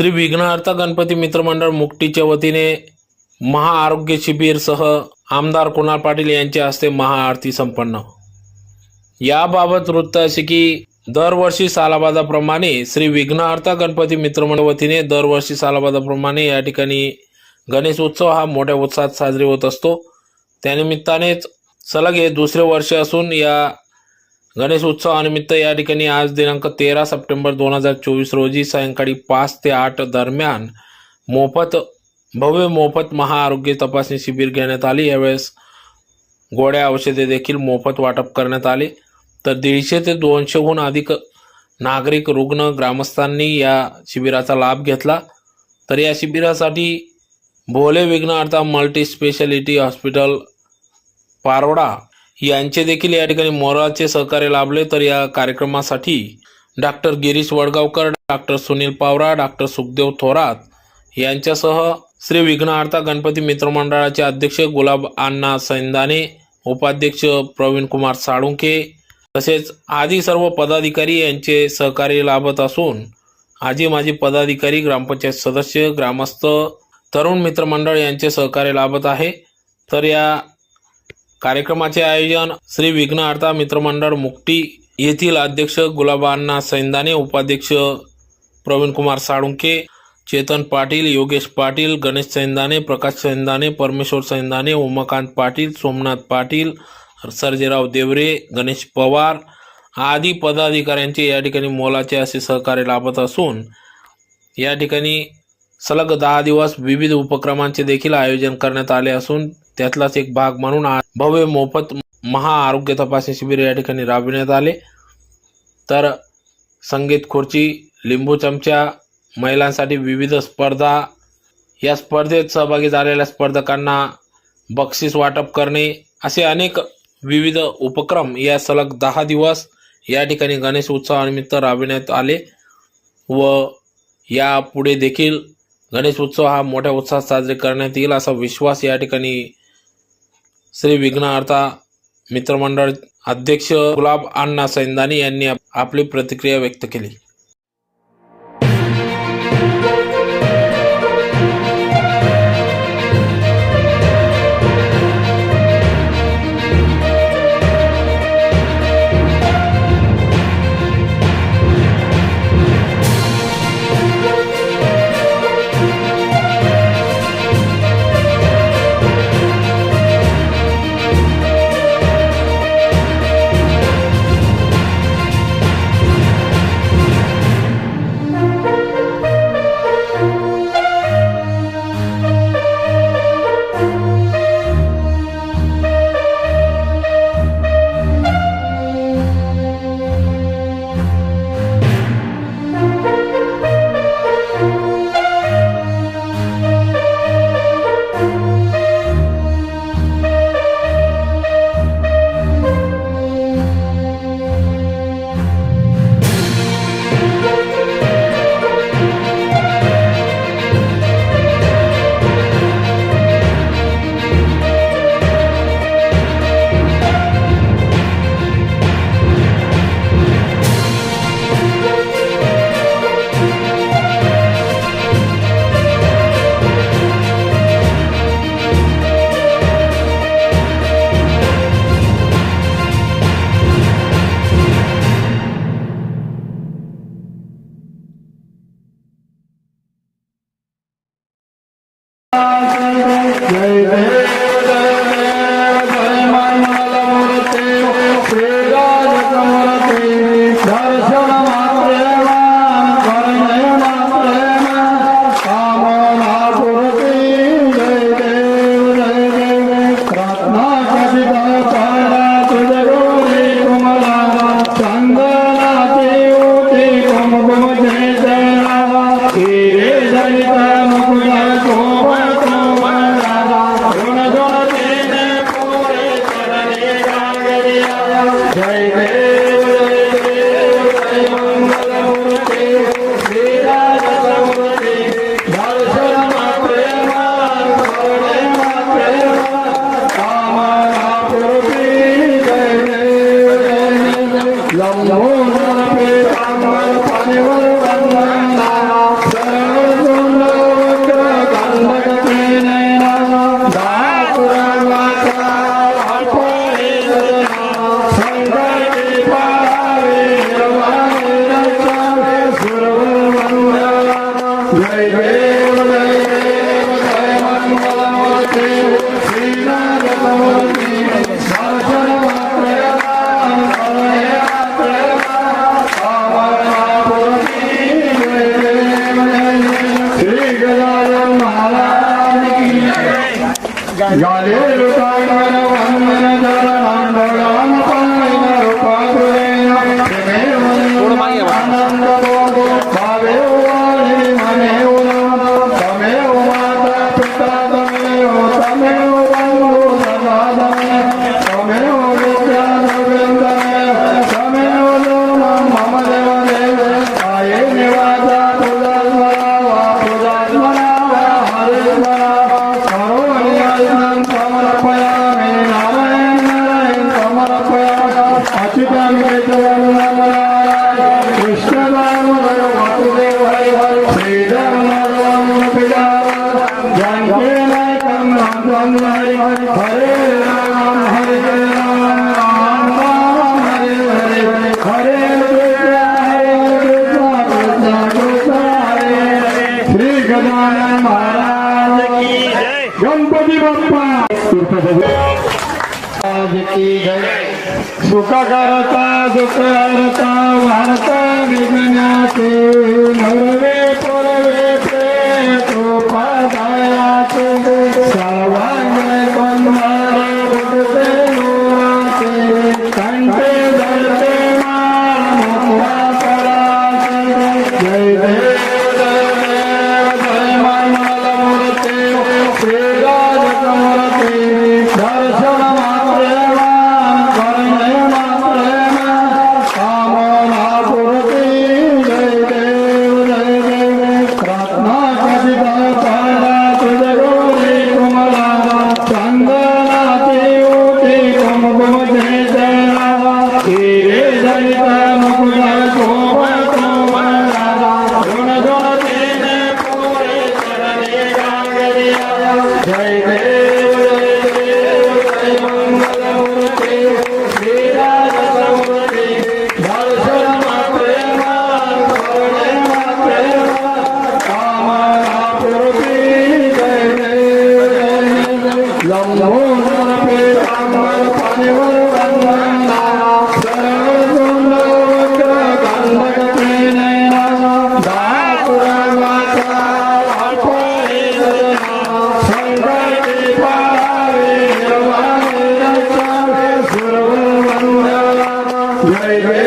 श्री विघ्नहर्ता गणपती मित्रमंडळ मुक्तीच्या वतीने महाआरोग्य शिबिरसह आमदार कुणाल पाटील यांच्या हस्ते महाआरती संपन्न. याबाबत वृत्त असे की दरवर्षी सालाबादाप्रमाणे श्री विघ्नहर्ता गणपती मित्रमंडळ वतीने दरवर्षी सालाबादाप्रमाणे या ठिकाणी गणेश उत्सव हा मोठ्या उत्साहात साजरी होत असतो. त्यानिमित्तानेच सलग हे दुसरे वर्ष असून या गणेश उत्सवानिमित्त या ठिकाणी आज दिनांक तेरा सप्टेंबर दोन हजार चोवीस रोजी सायंकाळी पाच ते आठ दरम्यान मोफत भव्य मोफत महाआरोग्य तपासणी शिबिर घेण्यात आली. यावेळेस गोड्या औषधे देखील मोफत वाटप करण्यात आले. तर दीडशे ते दोनशेहून अधिक नागरिक रुग्ण ग्रामस्थांनी या शिबिराचा लाभ घेतला. तर या शिबिरासाठी भोले विघ्न अर्थात मल्टी स्पेशालिटी हॉस्पिटल पारोडा यांचे देखील या ठिकाणी मोराचे सहकार्य लाभले. तर या कार्यक्रमासाठी doctor Girish Vadgaonkar doctor Sunil Pawara doctor Sukhdev Thorat यांच्यासह श्री विघ्नहर्ता गणपती मित्रमंडळाचे अध्यक्ष गुलाब अण्णा सैंदाने उपाध्यक्ष प्रवीण कुमार साळुंके तसेच आदी सर्व पदाधिकारी यांचे सहकार्य लाभत असून आजी माजी पदाधिकारी ग्रामपंचायत सदस्य ग्रामस्थ तरुण मित्रमंडळ यांचे सहकार्य लाभत आहे. तर या कार्यक्रमाचे आयोजन श्री विघ्नहर्ता मित्रमंडळ मुक्ती येथील अध्यक्ष गुलाबांना सैंदाने उपाध्यक्ष प्रवीण कुमार साळुंके चेतन पाटील योगेश पाटील गणेश सैंदाने प्रकाश सैंदाने परमेश्वर सैंदाने उमाकांत पाटील सोमनाथ पाटील सर्जेराव देवरे गणेश पवार आदी पदाधिकाऱ्यांचे या ठिकाणी मोलाचे असे सहकार्य लाभत असून या ठिकाणी सलग दहा दिवस विविध उपक्रमांचे देखील आयोजन करण्यात आले असून त्यातलाच एक भाग म्हणून आज भव्य मोफत महाआरोग्य तपासणी शिबिर या ठिकाणी राबविण्यात आले. तर संगीत खुर्ची लिंबू चमचा महिलांसाठी विविध स्पर्धा या स्पर्धेत सहभागी झालेल्या स्पर्धकांना बक्षीस वाटप करणे असे अनेक विविध उपक्रम या सलग दहा दिवस या ठिकाणी गणेश उत्सवानिमित्त राबविण्यात आले व यापुढे देखील गणेश उत्सव हा मोठ्या उत्साहात साजरे करण्यात येईल असा विश्वास या ठिकाणी श्री विघ्नहर्ता मित्रमंडळ अध्यक्ष गुलाब अण्णा सैंदानी यांनी आपली प्रतिक्रिया व्यक्त केली. Got it. Ram Hare Hare Hare Hare Hare Hare Hare Hare Hare सुख करता Jai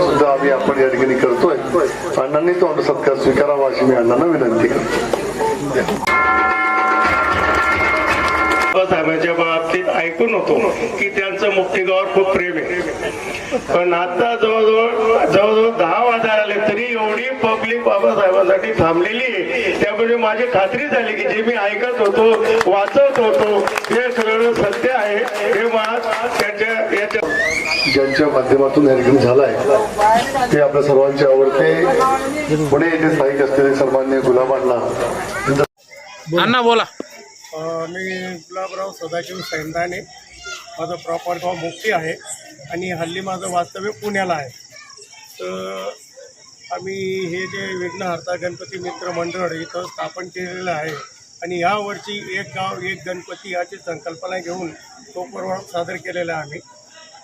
सुद्धा आम्ही आपण या करतोय. अण्णांनी तो आमचा सत्कार स्वीकारावा अशी मी अण्णांना विनंती करतो. बाबासाहेबांच्या बाबतीत ऐकून होतो की त्यांचं मुक्तिगावर खूप प्रेम आहे. पण आता जवळजवळ जवळजवळ दहा बाबासाहेबांसाठी थांबलेली आहे. त्यामुळे माझी खात्री झाली की जे मी ऐकत होतो वाचत होतो हे सगळं सत्य आहे. हे मला त्यांच्या याच्या ज्यांच्या माध्यमातून या ठिकाणी झालाय ते आपल्या सर्वांचे आवडते. पुणे येथे स्थायिक असलेले सन्मान्य गुलाब अण्णा बोला. मी गुलाबराव सदाशिव सैंदाने माझं प्रॉपर गाव मुक्ती आहे आणि हल्ली माझं वास्तव्य पुण्याला आहे. तर आम्ही हे जे विघ्नहर्ता गणपती मित्र मंडळ इथं स्थापन केलेलं आहे. आणि यावर्षी एक गाव एक गणपती याची संकल्पना घेऊन तो प्रवास सादर केलेला आहे आम्ही.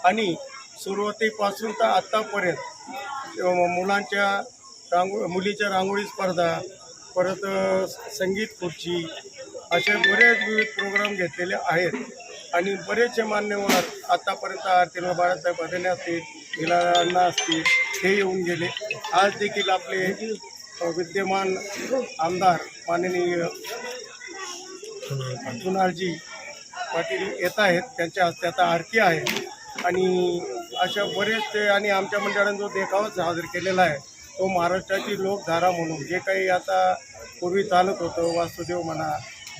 आणि सुरुवातीपासून तर आत्तापर्यंत मुलांच्या रांगो मुलीच्या रांगोळी स्पर्धा परत संगीत खुर्ची असे बरेच विविध प्रोग्राम घेतलेले आहेत. आणि बरेचसे मान्यवर आत्तापर्यंत आरतीला बाळासाहेब अडेने असतील विला अण्णा असतील हे येऊन गेले. आज देखील आपले विद्यमान आमदार माननीय कुणालजी पाटील येत आहेत. त्यांच्या हस्ते आता आरती आहे. आणि अशा बरेचसे आणि आमच्या मंडळाने जो देखावा सादर केलेला आहे तो महाराष्ट्राची लोकधारा म्हणून जे काही आता पूर्वी चालत होतं वासुदेव म्हणा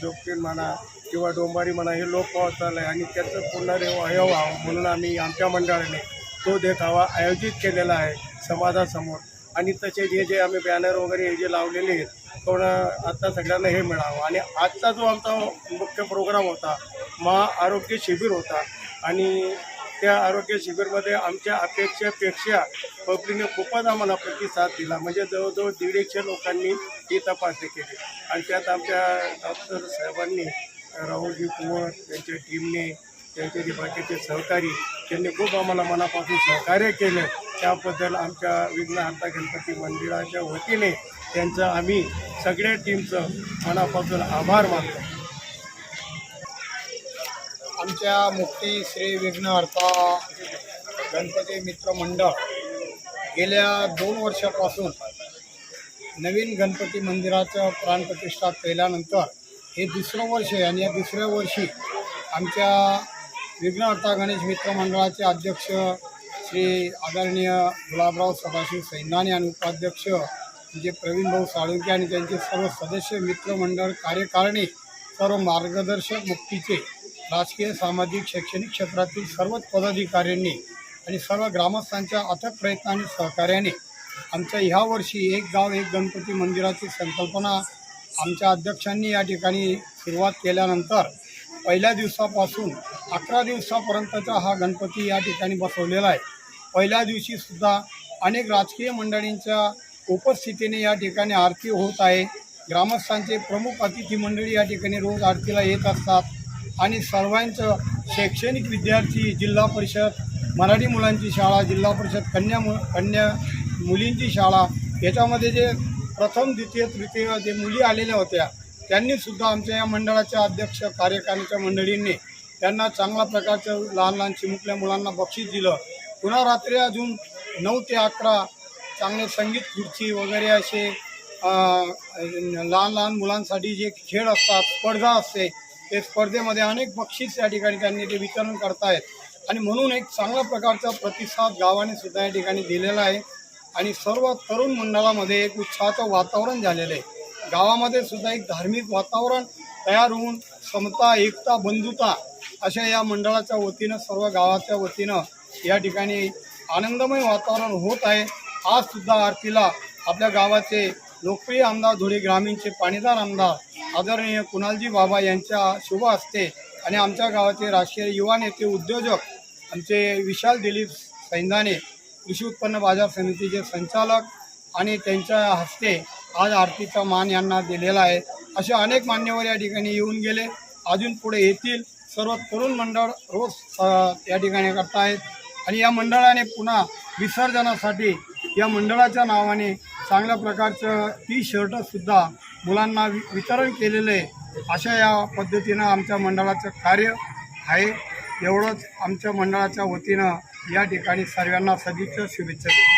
जोगतीन म्हणा किंवा डोंबारी म्हणा हे लोक पावत चाललं. आहे आणि त्याचं पुनर्व व्हावं म्हणून आम्ही आमच्या मंडळाने तो देखावा आयोजित केलेला आहे समाजासमोर. आणि तसे जे जे आम्ही बॅनर वगैरे हे जे लावलेले आहेत पण आता सगळ्यांना हे मिळावं. आणि आजचा जो आमचा मुख्य प्रोग्राम होता महा आरोग्य शिबिर होता. आणि त्या आरोग्य शिबिरमध्ये आमच्या अपेक्षेपेक्षा पब्लिकने खूपच आम्हाला प्रतिसाद दिला. म्हणजे जवळजवळ दीडशे लोकांनी ही तपासणी केली. आणि त्यात आमच्या डॉक्टर साहेबांनी राहुलजी कुंवर त्यांच्या टीमने त्यांचे जे बाकीचे सहकारी त्यांनी खूप आम्हाला मनापासून सहकार्य केलं. त्याबद्दल आमच्या विघ्नहर्ता गणपती मंदिराच्या वतीने त्यांचं आम्ही सगळ्या टीमचं मनापासून आभार मानतो. आमच्या मुक्ती श्री विघ्नहर्ता गणपती मित्र मंडळ गेल्या दोन वर्षापासून नवीन गणपती मंदिराचं प्राणप्रतिष्ठा केल्यानंतर हे दुसरं वर्ष आहे आणि या दुसऱ्या वर्षी आमच्या विघ्नहर्ता गणेश मित्र मंडळाचे अध्यक्ष श्री आदरणीय गुलाबराव सदाशिव सैंदाने आणि उपाध्यक्ष म्हणजे प्रवीण भाऊ साळुंके आणि त्यांचे सर्व सदस्य मित्रमंडळ कार्यकारिणी सर्व मार्गदर्शक मुक्तीचे राजकीय सामाजिक शैक्षणिक क्षेत्रातील सर्वच पदाधिकाऱ्यांनी आणि सर्व ग्रामस्थांच्या अथक प्रयत्न आणि सहकार्याने आमच्या ह्या वर्षी एक गाव एक गणपती मंदिराची संकल्पना आमच्या अध्यक्षांनी या ठिकाणी सुरुवात केल्यानंतर पहिल्या दिवसापासून अकरा दिवसापर्यंतचा हा गणपती या ठिकाणी बसवलेला आहे. पहिल्या दिवशीसुद्धा अनेक राजकीय मंडळींच्या उपस्थितीने या ठिकाणी आरती होत आहे. ग्रामस्थांचे प्रमुख अतिथी मंडळी या ठिकाणी रोज आरतीला येत असतात. आणि सर्वांचं शैक्षणिक विद्यार्थी जिल्हा परिषद मराठी मुलांची शाळा जिल्हा परिषद कन्या मु कन्या मुलींची शाळा याच्यामध्ये जे प्रथम द्वितीय तृतीय जे मुली आलेल्या होत्या त्यांनीसुद्धा आमच्या या मंडळाच्या अध्यक्ष कार्यकारिणीच्या मंडळींनी त्यांना चांगल्या प्रकारचं लहान लहान चिमुकल्या मुलांना बक्षीस दिलं. पुन्हा रात्री अजून नऊ ते अकरा चांगले संगीत खुर्ची वगैरे असे लहान लहान मुलांसाठी जे खेळ असतात स्पर्धा असते ते स्पर्धेमध्ये अनेक बक्षीस या ठिकाणी त्यांनी ते वितरण करतायत. आणि म्हणून एक चांगल्या प्रकारचा प्रतिसाद गावाने सुद्धा या ठिकाणी दिलेला आहे. आणि सर्व तरुण मंडळामध्ये एक उत्साहाचं वातावरण झालेलं आहे. गावामध्ये सुद्धा एक धार्मिक वातावरण तयार होऊन समता एकता बंधुता अशा या मंडळाच्या वतीनं सर्व गावाच्या वतीनं या ठिकाणी आनंदमय वातावरण होत आहे. आज सुद्धा आरतीला आपल्या गावाचे लोकप्रिय आमदार धुळे ग्रामीणचे पाणीदार आमदार आदरणीय कुणालजी बाबा यांच्या शुभ असते आणि आमच्या गावाचे राष्ट्रीय युवा नेते उद्योजक आमचे विशाल दिलीप सैंदाने कृषी उत्पन्न बाजार समितीचे संचालक आणि त्यांच्या हस्ते आज आरतीचा मान यांना दिलेला आहे. असे अनेक मान्यवर या ठिकाणी येऊन गेले. अजून पुढे येतील. सर्व तरुण मंडळ रोज या ठिकाणी करतायत. आणि या मंडळाने पुन्हा विसर्जनासाठी या मंडळाच्या नावाने चांगल्या प्रकारचं टी शर्टसुद्धा मुलांना वि वितरण केलेलं आहे. अशा या पद्धतीनं आमच्या मंडळाचं कार्य आहे. एवढंच आमच्या मंडळाच्या वतीनं या ठिकाणी सर्वांना सदिच्छा शुभेच्छा देतो.